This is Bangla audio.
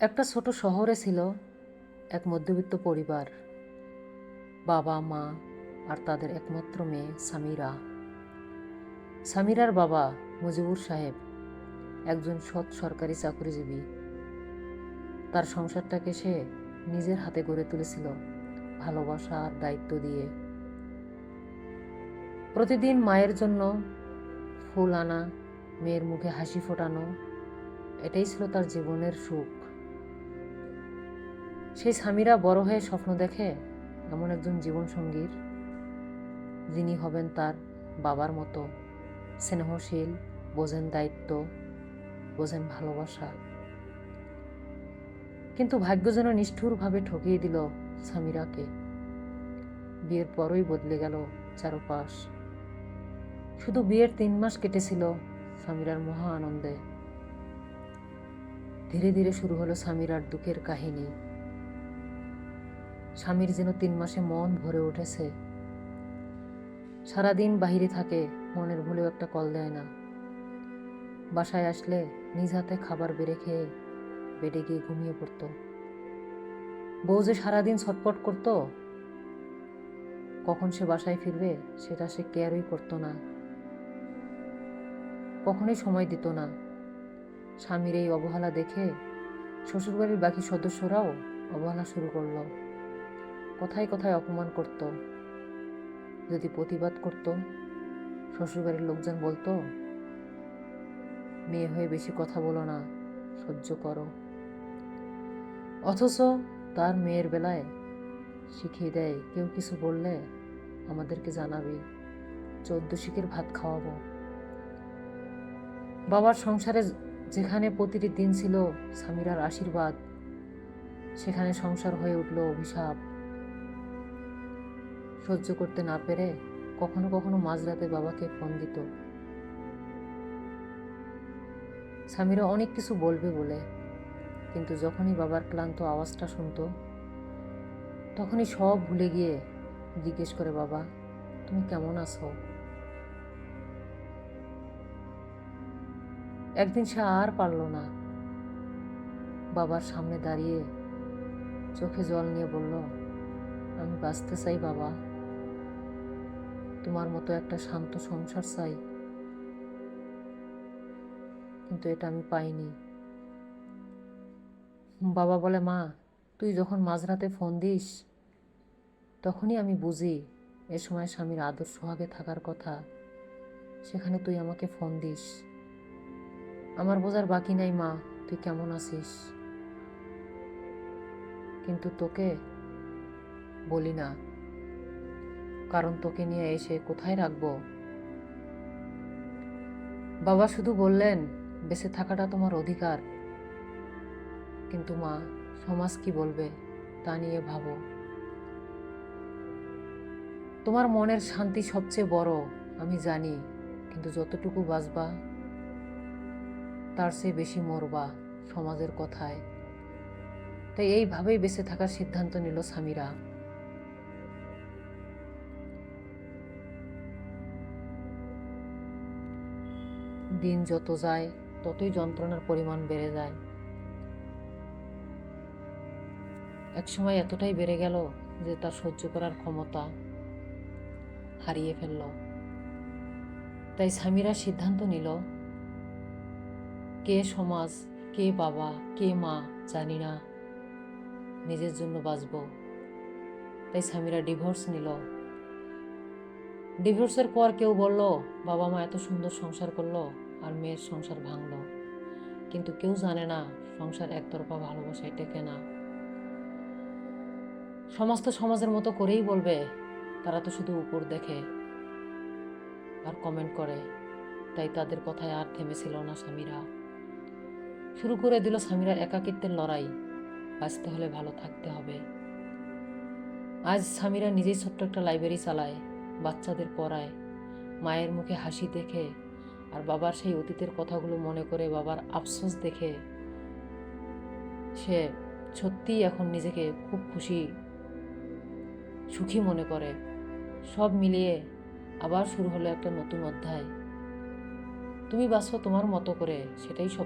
একটা ছোট শহরে ছিল এক মধ্যবিত্ত পরিবার। বাবা, মা আর তাদের একমাত্র মেয়ে সামিরা। সামিরার বাবা মুজিবুর সাহেব একজন সৎ সরকারি চাকরিজীবী। তার সংসারটাকে সে নিজের হাতে গড়ে তুলেছিল ভালোবাসা আর দায়িত্ব দিয়ে। প্রতিদিন মায়ের জন্য ফুল আনা, মেয়ের মুখে হাসি ফোটানো, এটাই ছিল তার জীবনের সুখ। সেই স্বামীরা বড় হয়ে স্বপ্ন দেখে এমন একজন জীবনসঙ্গীর, যিনি হবেন তার বাবার মতো স্নেহশীল, বোঝেন দায়িত্ব, বোঝেন ভালোবাসা। কিন্তু ভাগ্য যেন নিষ্ঠুরভাবে ঠকিয়ে দিল স্বামীরাকে। বিয়ের পরই বদলে গেল চারপাশ। শুধু বিয়ের তিন মাস কেটেছিল স্বামীরার মহা আনন্দে। ধীরে ধীরে শুরু হলো স্বামীরার দুঃখের কাহিনী। স্বামীর যেন তিন মাসে মন ভরে উঠেছে। সারাদিন বাহিরে থাকে, মনের ভুলেও একটা কল দেয় না। বাসায় আসলে নিজ হাতে খাবার বেড়ে খেয়ে বেডে গিয়ে ঘুমিয়ে পড়ত। বউ যে সারাদিন ছটপট করত, কখন সে বাসায় ফিরবে সেটা সে কেয়ারই করতো না। কখনোই সময় দিত না। স্বামীর এই অবহেলা দেখে শ্বশুরবাড়ির বাকি সদস্যরাও অবহেলা শুরু করল। কথায় কথায় অপমান করত? যদি প্রতিবাদ করত? শ্বশুরবাড়ির লোকজন বলতো, মেয়ে হয়ে বেশি কথা বলো না, সহ্য করো। অথচ তার মেয়ের বেলায় শিখিয়ে দেয়, কেউ কিছু বললে আমাদেরকে জানাবি, চোদ্দ শিখের ভাত খাওয়াবো। বাবার সংসারে যেখানে প্রতিটি দিন ছিল স্বামীরার আশীর্বাদ, সেখানে সংসার হয়ে উঠল অভিশাপ। সহ্য করতে না পেরে কখনো কখনো মাঝরাতে বাবাকে ফোন দিত। স্বামীরা অনেক কিছু বলবে বলে, কিন্তু যখনই বাবার ক্লান্ত আওয়াজটা শুনতো, তখনই সব ভুলে গিয়ে জিজ্ঞেস করে, বাবা, তুমি কেমন আছো? একদিন সে আর পারল না। বাবার সামনে দাঁড়িয়ে চোখে জল নিয়ে বলল, আমি বাঁচতে চাই বাবা। তোমার মতো একটা শান্ত সংসার চাই। কিন্তু এটা আমি পাইনি। বাবা বলে, মা, তুই যখন মাঝরাতে ফোন দিস, তখনই আমি বুঝি এ সময় স্বামীর আদর সোহাগে থাকার কথা। সেখানে তুই আমাকে ফোন দিস। আমার বোঝার বাকি নাই, মা, তুই কেমন আছিস? কিন্তু তোকে বলি না। কারণ তোকে নিয়ে এসে কোথায় রাখব? বাবা শুধু বললেন, বেঁচে থাকাটা তোমার অধিকার। কিন্তু মা, সমাজ কি বলবে তা নিয়ে ভাবো। তোমার মনের শান্তি সবচেয়ে বড়, আমি জানি, কিন্তু যতটুকু বাঁচবা, তার চেয়ে বেশি মরবা সমাজের কথায়। তাই এইভাবেই বেঁচে থাকার সিদ্ধান্ত নিল স্বামীরা। দিন যত যায়, ততই যন্ত্রণার পরিমাণ বেড়ে যায়। একসময় এতটাই বেড়ে গেল যে তার সহ্য করার ক্ষমতা হারিয়ে ফেলল। তাই স্বামীরা সিদ্ধান্ত নিল, কে সমাজ, কে বাবা, কে মা, জানি না, নিজের জন্য বাঁচব। তাই স্বামীরা ডিভোর্স নিল। ডিভোর্সের পর কেউ বলল, বাবা মা এত সুন্দর সংসার করল আর মেয়ের সংসার ভাঙলো। কিন্তু কেউ জানে না সংসার একতরফা ভালোবাসায় টেকে না। সমস্ত সমাজের মতো করেই বলবে, তারা তো শুধু উপর দেখে আর কমেন্ট করে। তাই তাদের কথায় আর থেমেছিল না স্বামীরা। শুরু করে দিল স্বামীরা একাকিত্বের লড়াই। বাঁচতে হলে ভালো থাকতে হবে। আজ স্বামীরা নিজেই ছোট্ট একটা লাইব্রেরি চালায়, বাচ্চাদের পড়ায়, মায়ের মুখে হাসি দেখে আর বাবার সেই অতীতের কথাগুলো মনে করে বাবার আফসোস দেখে সে সত্যিই এখন নিজেকে খুব খুশি, সুখী মনে করে। সব মিলিয়ে আবার শুরু হলো একটা নতুন অধ্যায়। তুমি বাঁচো তোমার মতো করে, সেটাই সব